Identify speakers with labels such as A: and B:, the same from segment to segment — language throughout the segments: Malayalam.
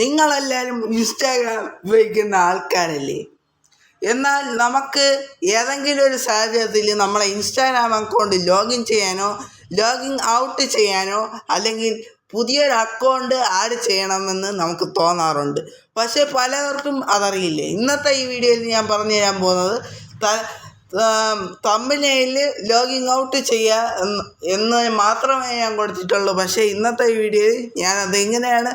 A: നിങ്ങളെല്ലാവരും ഇൻസ്റ്റാഗ്രാം ഉപയോഗിക്കുന്ന ആൾക്കാരല്ലേ? എന്നാൽ നമുക്ക് ഏതെങ്കിലും ഒരു സാഹചര്യത്തിൽ നമ്മളെ ഇൻസ്റ്റാഗ്രാം അക്കൗണ്ട് ലോഗിൻ ചെയ്യാനോ ലോഗിൻ ഔട്ട് ചെയ്യാനോ അല്ലെങ്കിൽ പുതിയൊരു അക്കൗണ്ട് ആഡ് ചെയ്യണമെന്ന് നമുക്ക് തോന്നാറുണ്ട്. പക്ഷേ പലർക്കും അതറിയില്ല. ഇന്നത്തെ ഈ വീഡിയോയിൽ ഞാൻ പറഞ്ഞു തരാൻ പോകുന്നത് തമ്മിലയിൽ ലോഗിൻ ഔട്ട് ചെയ്യുക എന്ന് മാത്രമേ ഞാൻ കൊടുത്തിട്ടുള്ളൂ. പക്ഷേ ഇന്നത്തെ വീഡിയോയിൽ ഞാൻ അതെങ്ങനെയാണ്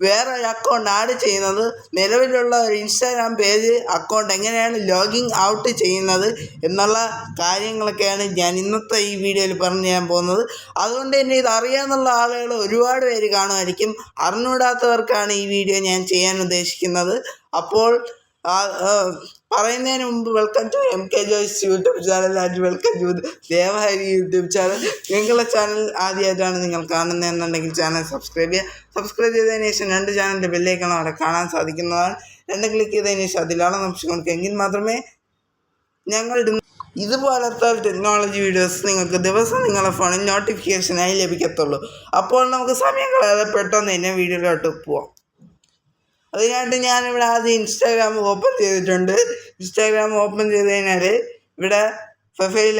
A: വേറെ ഒരു അക്കൗണ്ട് ആഡ് ചെയ്യുന്നത് നിലവിലുള്ള ഒരു ഇൻസ്റ്റാഗ്രാം പേജ് അക്കൗണ്ട് എങ്ങനെയാണ് ലോഗിൻ ഔട്ട് ചെയ്യുന്നത് എന്നുള്ള കാര്യങ്ങളൊക്കെയാണ് ഞാൻ ഇന്നത്തെ ഈ വീഡിയോയിൽ പറഞ്ഞു ചെയ്യാൻ പോകുന്നത്. അതുകൊണ്ട് തന്നെ ഇത് അറിയാമെന്നുള്ള ആളുകൾ ഒരുപാട് പേര് കാണുമായിരിക്കും. അറിഞ്ഞൂടാത്തവർക്കാണ് ഈ വീഡിയോ ഞാൻ ചെയ്യാൻ ഉദ്ദേശിക്കുന്നത്. അപ്പോൾ പറയുന്നതിന് മുമ്പ് welcome to M K Joys YouTube channel and welcome to Devahari YouTube channel നിങ്ങളുടെ ചാനൽ ആദ്യമായിട്ടാണ് നിങ്ങൾ കാണുന്നതെന്നുണ്ടെങ്കിൽ ചാനൽ സബ്സ്ക്രൈബ് ചെയ്യുക. സബ്സ്ക്രൈബ് ചെയ്തതിന് ശേഷം രണ്ട് ചാനലിന്റെ ബെല്ലേക്കാണ് അവിടെ കാണാൻ സാധിക്കുന്നതാണ്. രണ്ട് ക്ലിക്ക് ചെയ്തതിന് ശേഷം അതിലാണ് ഓപ്ഷൻ എങ്കിൽ മാത്രമേ ഞങ്ങൾ ഇടുന്ന ഇതുപോലത്തെ ടെക്നോളജി വീഡിയോസ് നിങ്ങൾക്ക് ദിവസം നിങ്ങളുടെ ഫോണിൽ നോട്ടിഫിക്കേഷനായി ലഭിക്കത്തുള്ളൂ. അപ്പോൾ നമുക്ക് സമയം കളയാതെ പെട്ടെന്ന് തന്നെ വീഡിയോയിലോട്ട് പോവാം. അതിനായിട്ട് ഞാനിവിടെ ആദ്യം ഇൻസ്റ്റാഗ്രാം ഓപ്പൺ ചെയ്തിട്ടുണ്ട്. ഇൻസ്റ്റാഗ്രാം ഓപ്പൺ ചെയ്ത് കഴിഞ്ഞാൽ ഇവിടെ പ്രൊഫൈൽ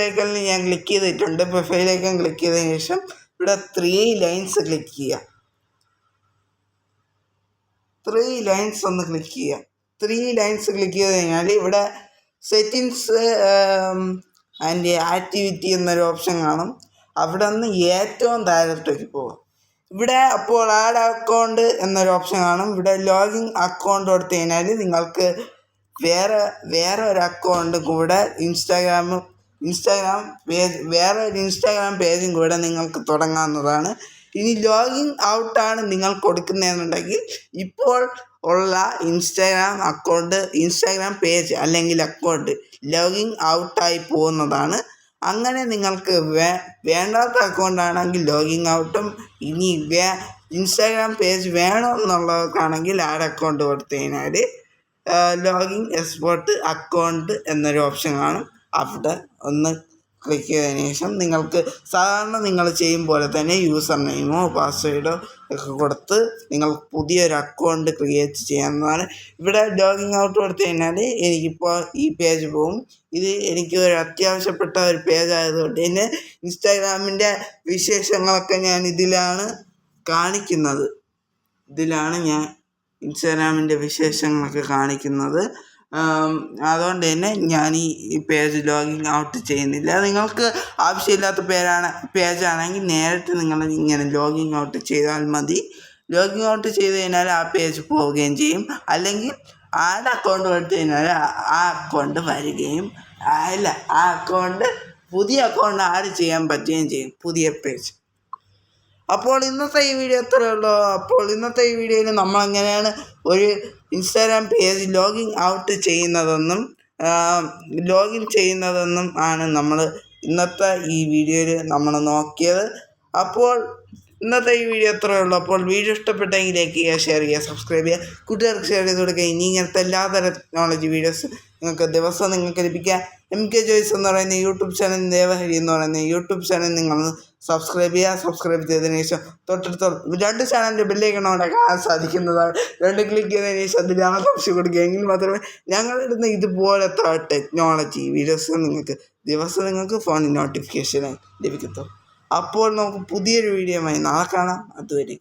A: ഞാൻ ക്ലിക്ക് ചെയ്തിട്ടുണ്ട്. പ്രൊഫൈൽ ഐക്കൺ ക്ലിക്ക് ചെയ്തതിന് ശേഷം ഇവിടെ ത്രീ ലൈൻസ് ക്ലിക്ക് ചെയ്യുക ത്രീ ലൈൻസ് ഒന്ന് ക്ലിക്ക് ചെയ്യുക ത്രീ ലൈൻസ് ക്ലിക്ക് ചെയ്ത് കഴിഞ്ഞാൽ ഇവിടെ സെറ്റിങ്സ് ആൻഡ് ആക്ടിവിറ്റി എന്നൊരു ഓപ്ഷൻ കാണും. അവിടെ നിന്ന് ഏറ്റവും താഴത്തേക്ക് പോവുക ഇവിടെ അപ്പോൾ ആഡ് അക്കൗണ്ട് എന്നൊരു ഓപ്ഷൻ കാണും. ഇവിടെ ലോഗിൻ അക്കൗണ്ട് കൊടുത്തു കഴിഞ്ഞാൽ നിങ്ങൾക്ക് വേറെ വേറെ ഒരു അക്കൗണ്ട് കൂടെ ഇൻസ്റ്റാഗ്രാം ഇൻസ്റ്റാഗ്രാം പേജ് വേറെ ഒരു ഇൻസ്റ്റാഗ്രാം പേജും കൂടെ നിങ്ങൾക്ക് തുടങ്ങാവുന്നതാണ്. ഇനി ലോഗിൻ ഔട്ടാണ് നിങ്ങൾ കൊടുക്കുന്നതെന്നുണ്ടെങ്കിൽ ഇപ്പോൾ ഉള്ള ഇൻസ്റ്റാഗ്രാം അക്കൗണ്ട് ഇൻസ്റ്റാഗ്രാം പേജ് അല്ലെങ്കിൽ അക്കൗണ്ട് ലോഗിൻ ഔട്ടായി പോകുന്നതാണ്. അങ്ങനെ നിങ്ങൾക്ക് വേ വേണ്ടാത്ത അക്കൗണ്ടാണെങ്കിൽ ലോഗിൻ ഔട്ടും ഇനി വേ ഇൻസ്റ്റാഗ്രാം പേജ് വേണമെന്നുള്ളവർക്കാണെങ്കിൽ ആഡ് അക്കൗണ്ട് കൊടുത്തു കഴിഞ്ഞാൽ ലോഗിൻ എക്സ്പോർട്ട് അക്കൗണ്ട് എന്നൊരു ഓപ്ഷൻ കാണും. അവിടെ ഒന്ന് ക്ലിക്ക് ചെയ്തതിന് ശേഷം നിങ്ങൾക്ക് സാധാരണ നിങ്ങൾ ചെയ്യും പോലെ തന്നെ യൂസർ നെയിമോ പാസ്വേഡോ ഒക്കെ കൊടുത്ത് നിങ്ങൾ പുതിയൊരു അക്കൗണ്ട് ക്രിയേറ്റ് ചെയ്യാവുന്നതാണ്. ഇവിടെ ലോഗിൻ ഔട്ട് കൊടുത്തു കഴിഞ്ഞാൽ എനിക്കിപ്പോൾ ഈ പേജ് പോകും ഇത് എനിക്ക് ഒരു അത്യാവശ്യപ്പെട്ട ഒരു പേജ് ആയതുകൊണ്ട് തന്നെ ഇൻസ്റ്റാഗ്രാമിന്റെ വിശേഷങ്ങളൊക്കെ ഞാൻ ഇതിലാണ് കാണിക്കുന്നത്. ഇതിലാണ് ഞാൻ ഇൻസ്റ്റാഗ്രാമിന്റെ വിശേഷങ്ങളൊക്കെ കാണിക്കുന്നത്. അതുകൊണ്ട് തന്നെ ഞാൻ ഈ പേജ് ലോഗിൻ ഔട്ട് ചെയ്യുന്നില്ല. നിങ്ങൾക്ക് ആവശ്യമില്ലാത്ത പേരാണ് പേജാണെങ്കിൽ നേരിട്ട് നിങ്ങൾ ഇങ്ങനെ ലോഗിൻ ഔട്ട് ചെയ്താൽ മതി. ലോഗിൻ ഔട്ട് ചെയ്ത് കഴിഞ്ഞാൽ ആ പേജ് പോവുകയും ചെയ്യും. അല്ലെങ്കിൽ ആഡ് അക്കൗണ്ട് കൊടുത്തു കഴിഞ്ഞാൽ ആ അക്കൗണ്ട് വരികയും അല്ല ആ അക്കൗണ്ട് പുതിയ അക്കൗണ്ട് ആഡ് ചെയ്യാൻ പറ്റുകയും ചെയ്യും. പുതിയ പേജ് അപ്പോൾ ഇന്നത്തെ ഈ വീഡിയോ എത്രയേ ഉള്ളൂ? അപ്പോൾ ഇന്നത്തെ ഈ വീഡിയോയിൽ നമ്മൾ എങ്ങനെയാണ് ഒരു ഇൻസ്റ്റാഗ്രാം പേജ് ലോഗിൻ ഔട്ട് ചെയ്യുന്നതെന്നും ലോഗിൻ ചെയ്യുന്നതെന്നും ആണ് നമ്മൾ ഇന്നത്തെ ഈ വീഡിയോയിൽ നമ്മൾ നോക്കിയത്. അപ്പോൾ ഇന്നത്തെ ഈ വീഡിയോ അത്രേ ഉള്ളൂ. അപ്പോൾ വീഡിയോ ഇഷ്ടപ്പെട്ടെങ്കിൽ ലൈക്ക് ചെയ്യുക ഷെയർ ചെയ്യുക. സബ്സ്ക്രൈബ് ചെയ്യുക കൂട്ടുകാർക്ക് ഷെയർ ചെയ്ത് കൊടുക്കുക. ഇനി ഇങ്ങനത്തെ എല്ലാതരം ടെക്നോളജി വീഡിയോസ് നിങ്ങൾക്ക് ദിവസം നിങ്ങൾക്ക് ലഭിക്കുക. എം കെ ജോയ്സ് എന്ന് പറയുന്ന യൂട്യൂബ് ചാനൽ ദേവഹരി എന്ന് പറയുന്ന യൂട്യൂബ് ചാനൽ നിങ്ങൾ സബ്സ്ക്രൈബ് ചെയ്യുക. സബ്സ്ക്രൈബ് ചെയ്തതിന് ശേഷം തൊട്ടടുത്ത രണ്ട് ചാനലിന്റെ ബില്ലേക്കണോടെ കാണാൻ സാധിക്കുന്നതാണ്. രണ്ട് ക്ലിക്ക് ചെയ്തതിന് ശേഷം അതിൽ ആ ഓപ്ഷൻ കൊടുക്കുക. എങ്കിൽ മാത്രമേ ഞങ്ങളിടുന്ന ഇതുപോലത്തെ ടെക്നോളജി വീഡിയോസ് നിങ്ങൾക്ക് ദിവസം നിങ്ങൾക്ക് ഫോണിൽ നോട്ടിഫിക്കേഷൻ ലഭിക്കത്തുള്ളൂ. അപ്പോൾ നമുക്ക് പുതിയൊരു വീഡിയോയുമായി നാളെ കാണാം. അതുവരെ